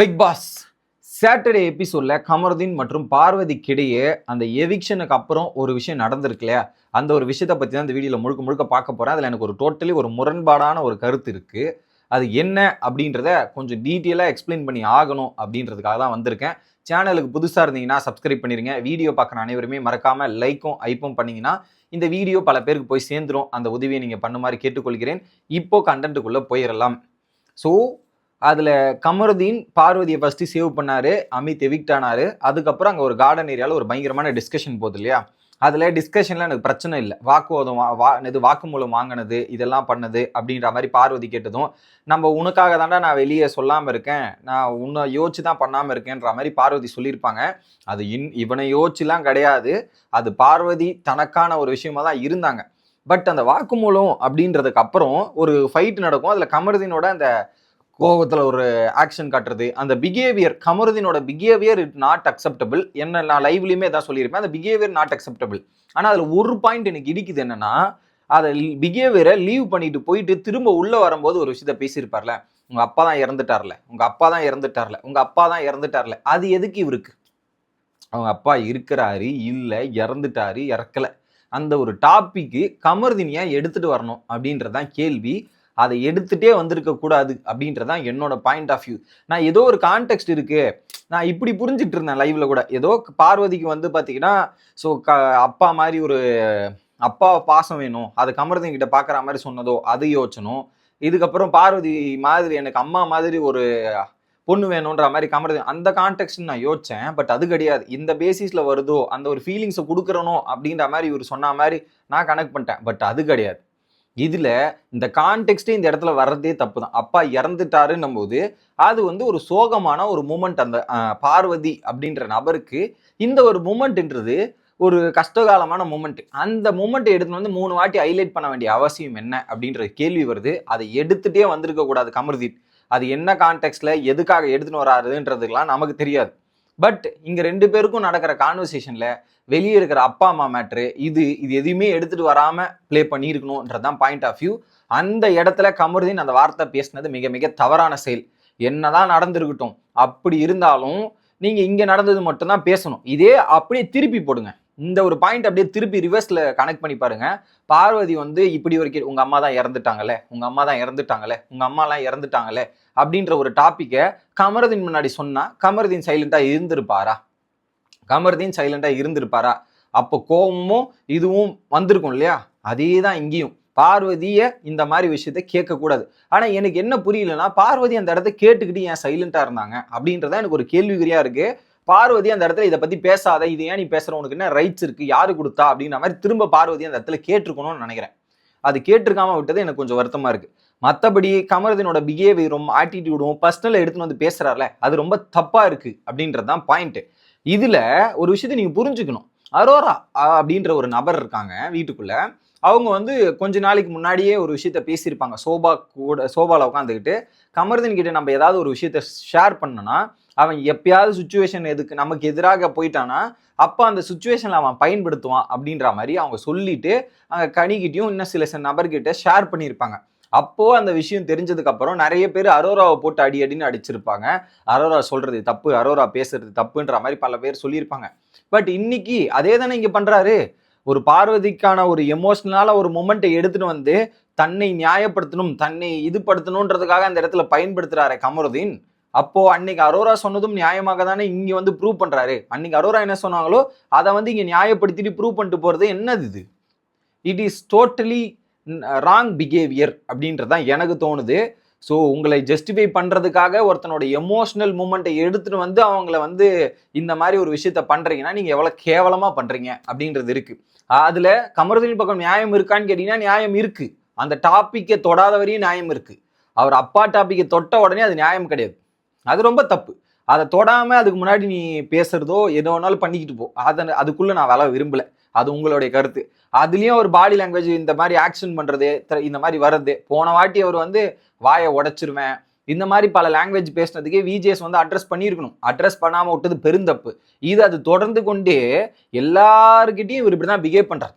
Big pass Saturday எபிசோட்ல கமருதீன் மற்றும் பார்வதிக்கிடையே அந்த எவிக்ஷனுக்கு அப்புறம் ஒரு விஷயம் நடந்திருக்கு இல்லையா? அந்த ஒரு விஷயத்தை பற்றி தான் இந்த வீடியோவில் முழுக்க முழுக்க பார்க்க போகிறேன் அதில் எனக்கு ஒரு டோட்டலி ஒரு முரண்பாடான ஒரு கருத்து இருக்குது அது என்ன அப்படின்றத கொஞ்சம் டீட்டெயிலாக எக்ஸ்பிளைன் பண்ணி ஆகணும் அப்படின்றதுக்காக தான் வந்திருக்கேன். சேனலுக்கு புதுசாக இருந்தீங்கன்னா சப்ஸ்கிரைப் பண்ணிடுங்க வீடியோ பார்க்குற அனைவருமே மறக்காமல் லைக்கும் ஐப்பும் பண்ணிங்கன்னா இந்த வீடியோ பல பேருக்கு போய் சேர்ந்துரும். அந்த உதவியை நீங்கள் பண்ண மாதிரி கேட்டுக்கொள்கிறேன். இப்போது கண்டென்ட்டுக்குள்ளே போயிடலாம். ஸோ அதில் கமருதீன் பார்வதியை ஃபஸ்ட்டு சேவ் பண்ணார் அமித் எவிக்டானாரு அதுக்கப்புறம் அங்கே ஒரு கார்டன் ஏரியாவில் ஒரு பயங்கரமான டிஸ்கஷன் போகுது இல்லையா? அதில் டிஸ்கஷனில் எனக்கு பிரச்சனை இல்லை. வாக்குவாதம் வா வா இது வாக்குமூலம் வாங்கினது இதெல்லாம் பண்ணது அப்படின்ற மாதிரி பார்வதி கேட்டதும் நம்ம உனக்காக தாண்டா நான் வெளியே சொல்லாமல் இருக்கேன். நான் உன்னை யோசிச்சு தான் பண்ணாமல் இருக்கேன்ற மாதிரி பார்வதி சொல்லியிருப்பாங்க. அது இன் இவனை யோசிச்சுலாம் கிடையாது. அது பார்வதி தனக்கான ஒரு விஷயமா தான் இருந்தாங்க. பட் அந்த வாக்குமூலம் அப்படின்றதுக்கு அப்புறம் ஒரு ஃபைட் நடக்கும். அதில் கமருதீனோட அந்த கோபத்தில் ஒரு ஆக்ஷன் காட்டுறது. அந்த பிஹேவியர் கமருதீனோட பிஹேவியர் இட் நாட் அக்செப்டபிள் என்ன நான் லைவ்லையுமே தான் சொல்லியிருப்பேன். அந்த பிஹேவியர் நாட் அக்செப்டபிள் ஆனால் அதில் ஒரு பாயிண்ட் எனக்கு இடிக்குது என்னன்னா அதை பிஹேவியரை லீவ் பண்ணிட்டு போயிட்டு திரும்ப உள்ளே வரும்போது ஒரு விஷயத்த பேசியிருப்பார்ல. உங்கள் அப்பா தான் இறந்துட்டார்ல. உங்கள் அப்பா தான் இறந்துட்டார்ல. உங்கள் அப்பா தான் இறந்துட்டார்ல. அது எதுக்கு இவருக்கு? அவங்க அப்பா இருக்கிறாரு இல்லை இறந்துட்டாரு இறக்கல. அந்த ஒரு டாப்பிக்கு கமர்தினியாக எடுத்துகிட்டு வரணும் அப்படின்றதான் கேள்வி. அதை எடுத்துகிட்டே வந்திருக்க கூடாது அப்படின்றதான் என்னோட பாயிண்ட் ஆஃப் வியூ நான் ஏதோ ஒரு கான்டெக்ட் இருக்கு. நான் இப்படி புரிஞ்சிட்டு இருந்தேன் லைவ்ல கூட. ஏதோ பார்வதிக்கு வந்து பார்த்தீங்கன்னா ஸோ க அப்பா மாதிரி ஒரு அப்பா பாசம் வேணும். அது கமர்தன் கிட்ட பார்க்குற மாதிரி சொன்னதோ அது யோசனும் இதுக்கப்புறம் பார்வதி மாதிரி எனக்கு அம்மா மாதிரி ஒரு பொண்ணு வேணுன்ற மாதிரி கமர்தன் அந்த கான்டெக்ட் நான் யோசித்தேன் பட் அது கிடையாது. இந்த பேசிஸில் வருதோ அந்த ஒரு ஃபீலிங்ஸை கொடுக்குறனோ அப்படின்ற மாதிரி இவர் சொன்ன மாதிரி நான் கனெக்ட் பண்ணிட்டேன். பட் அது கிடையாது. இதில் இந்த கான்டெக்ட்டே இந்த இடத்துல வர்றதே தப்பு தான் அப்பா இறந்துட்டாருன்னும் போது அது வந்து ஒரு சோகமான ஒரு மூமெண்ட் அந்த பார்வதி அப்படின்ற நபருக்கு இந்த ஒரு மூமெண்ட்ன்றது ஒரு கஷ்டகாலமான மூமெண்ட் அந்த மூமெண்ட்டை எடுத்துன்னு வந்து மூணு வாட்டி ஹைலைட் பண்ண வேண்டிய அவசியம் என்ன அப்படின்ற கேள்வி வருது. அதை எடுத்துகிட்டே வந்திருக்க கூடாது கமர்தீப். அது என்ன கான்டெக்ட்ல எதுக்காக எடுத்துன்னு வராதுன்றதுக்கெலாம் நமக்கு தெரியாது. பட் இங்கே ரெண்டு பேருக்கும் நடக்கிற கான்வர்சேஷனில் வெளியே இருக்கிற அப்பா அம்மா மேட்ரு இது இது எதுவுமே எடுத்துகிட்டு வராமல் ப்ளே பண்ணியிருக்கணுன்றதுதான் பாயிண்ட் ஆஃப் வியூ அந்த இடத்துல கமருதீன் அந்த வார்த்தை பேசினது மிக மிக தவறான செயல். என்னதான் நடந்திருக்கட்டும் அப்படி இருந்தாலும் நீங்கள் இங்கே நடந்தது மட்டும்தான் பேசணும். இதே அப்படியே திருப்பி போடுங்க. இந்த ஒரு பாயிண்ட் அப்படியே திருப்பி ரிவர்ஸில் கனெக்ட் பண்ணி பாருங்க. பார்வதி வந்து இப்படி ஒரு கே உங்கள் அம்மா தான் இறந்துட்டாங்களே உங்கள் அம்மா தான் இறந்துட்டாங்களே உங்கள் அம்மாலாம் இறந்துட்டாங்களே அப்படின்ற ஒரு டாப்பிக்கை கமருதீன் முன்னாடி சொன்னால் கமருதீன் சைலண்ட்டாக இருந்திருப்பாரா? கமருதீன் சைலண்ட்டாக இருந்திருப்பாரா? அப்போ கோபமும் இதுவும் வந்திருக்கும் இல்லையா? அதே தான் இங்கேயும். பார்வதியை இந்த மாதிரி விஷயத்த கேட்கக்கூடாது. ஆனால் எனக்கு என்ன புரியலன்னா பார்வதி அந்த இடத்த கேட்டுக்கிட்டு ஏன் சைலண்ட்டாக இருந்தாங்க அப்படின்றத எனக்கு ஒரு கேள்விக்குறியாக இருக்குது பார்வதி அந்த இடத்துல இதை பத்தி பேசாத இது ஏன் நீ பேசுற? உனக்கு என்ன ரைட்ஸ் இருக்கு? யாரு கொடுத்தா? அப்படிங்கிற மாதிரி திரும்ப பார்வதி அந்த இடத்துல கேட்டிருக்கணும்னு நினைக்கிறேன். அது கேட்டிருக்காம விட்டது எனக்கு கொஞ்சம் வருத்தமா இருக்கு. மற்றபடி கமரதனோட பிஹேவியரும் ஆட்டிடியூடும் பர்சனலில் எடுத்துன்னு வந்து பேசுறாருல அது ரொம்ப தப்பா இருக்கு அப்படின்றது தான் பாயிண்ட்டு இதில் ஒரு விஷயத்தை நீங்கள் புரிஞ்சுக்கணும். அரோரா அப்படின்ற ஒரு நபர் இருக்காங்க வீட்டுக்குள்ள. அவங்க வந்து கொஞ்ச நாளைக்கு முன்னாடியே ஒரு விஷயத்த பேசியிருப்பாங்க. சோபா கூட சோபாவில் உட்காந்துக்கிட்டு. கமர்தன் கிட்ட நம்ம ஏதாவது ஒரு விஷயத்த ஷேர் பண்ணோம்னா அவன் எப்பயாவது சுச்சுவேஷன் எதுக்கு நமக்கு எதிராக போயிட்டானா அப்போ அந்த சுச்சுவேஷனில் அவன் பயன்படுத்துவான் அப்படின்ற மாதிரி அவங்க சொல்லிட்டு அங்கே கனிகிட்டயும் இன்னும் சில சில நபர்கிட்ட ஷேர் பண்ணியிருப்பாங்க. அப்போது அந்த விஷயம் தெரிஞ்சதுக்கு அப்புறம் நிறைய பேர் அரோராவை போட்டு அடி அடின்னு அடிச்சிருப்பாங்க. அரோரா சொல்கிறது தப்பு அரோரா பேசுறது தப்புன்ற மாதிரி பல பேர் சொல்லியிருப்பாங்க. பட் இன்னைக்கு அதே தானே இங்கே பண்ணுறாரு ஒரு பார்வதிக்கான ஒரு எமோஷனலான ஒரு மொமெண்ட்டை எடுத்துட்டு வந்து தன்னை நியாயப்படுத்தணும் தன்னை இதுப்படுத்தணுன்றதுக்காக அந்த இடத்துல பயன்படுத்துறாரு கமருதீன். அப்போ அன்னைக்கு அரோரா சொன்னதும் நியாயமாக தானே இங்க வந்து ப்ரூவ் பண்றாரு. அன்னைக்கு அரோரா என்ன சொன்னாங்களோ அதை வந்து இங்க நியாயப்படுத்திட்டு ப்ரூவ் பண்ணிட்டு போறது என்னது இது? It is totally wrong behaviour அப்படின்றது தான் எனக்கு தோணுது. ஸோ உங்களை ஜஸ்டிஃபை பண்ணுறதுக்காக ஒருத்தனோட எமோஷ்னல் மூமெண்ட்டை எடுத்துகிட்டு வந்து அவங்கள வந்து இந்த மாதிரி ஒரு விஷயத்த பண்ணுறீங்கன்னா நீங்கள் எவ்வளோ கேவலமாக பண்ணுறீங்க அப்படின்றது இருக்குது அதில் கமருதீன் பக்கம் நியாயம் இருக்கான்னு கேட்டிங்கன்னா நியாயம் இருக்குது அந்த டாப்பிக்கை தொடாத வரையும் நியாயம் இருக்குது அவர் அப்பா டாப்பிக்கை தொட்ட உடனே அது நியாயம் கிடையாது. அது ரொம்ப தப்பு. அதை தொடாமல் அதுக்கு முன்னாடி நீ பேசுகிறதோ எதோ வேணாலும் பண்ணிக்கிட்டு போ. அதை அதுக்குள்ளே நான் வள விரும்பலை. அது உங்களுடைய கருத்து. அதுலேயும் ஒரு பாடி லாங்குவேஜ் இந்த மாதிரி ஆக்ஷன் பண்ணுறது இந்த மாதிரி வர்றது. போன வாட்டி அவர் வந்து வாயை உடச்சிருவேன். இந்த மாதிரி பல லாங்குவேஜ் பேசுனதுக்கே விஜேஎஸ் வந்து அட்ரஸ் பண்ணியிருக்கணும். அட்ரஸ் பண்ணாமல் விட்டது பெருந்தப்பு. இது அது தொடர்ந்து கொண்டே எல்லாருக்கிட்டையும் இவர் இப்படிதான் பிஹேவ் பண்ணுறாரு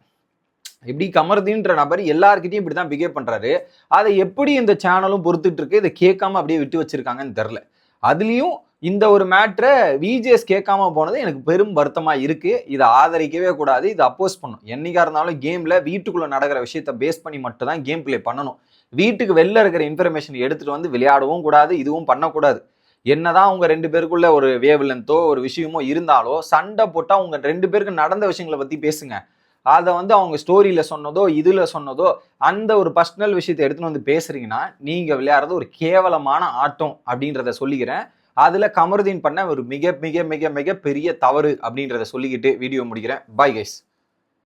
எப்படி கமர்தின்ற நபர் எல்லாருக்கிட்டையும் இப்படி தான் பிஹேவ் பண்ணுறாரு அதை எப்படி இந்த சேனலும் பொறுத்துட்டு இருக்கு இதை கேட்காம அப்படியே விட்டு வச்சிருக்காங்கன்னு தெரில அதுலேயும் இந்த ஒரு மேட்ரை விஜிஎஸ் கேட்காம போனது எனக்கு பெரும் வருத்தமா இருக்கு. இதை ஆதரிக்கவே கூடாது. இதை அப்போஸ் பண்ணும் என்னைக்கா இருந்தாலும் கேம்ல வீட்டுக்குள்ள நடக்கிற விஷயத்த பேஸ் பண்ணி மட்டும்தான் கேம் பிளே பண்ணணும். வீட்டுக்கு வெளில இருக்கிற இன்ஃபர்மேஷன் எடுத்துட்டு வந்து விளையாடவும் கூடாது. இதுவும் பண்ணக்கூடாது. என்னதான் உங்க ரெண்டு பேருக்குள்ள ஒரு வேவ்லென்த்தோ ஒரு விஷயமோ இருந்தாலோ சண்டை போட்டா உங்க ரெண்டு பேருக்கு நடந்த விஷயங்களை பத்தி பேசுங்க. அதை வந்து அவங்க ஸ்டோரியில சொன்னதோ இதுல சொன்னதோ அந்த ஒரு பர்சனல் விஷயத்தை எடுத்துன்னு வந்து பேசுறீங்கன்னா நீங்க விளையாடுறது ஒரு கேவலமான ஆட்டம் அப்படின்றத சொல்லிக்கிறேன். அதுல கமருதீன் பண்ண ஒரு மிக மிக மிக மிக பெரிய தவறு அப்படின்றத சொல்லிக்கிட்டு வீடியோ முடிக்கிறேன். Bye guys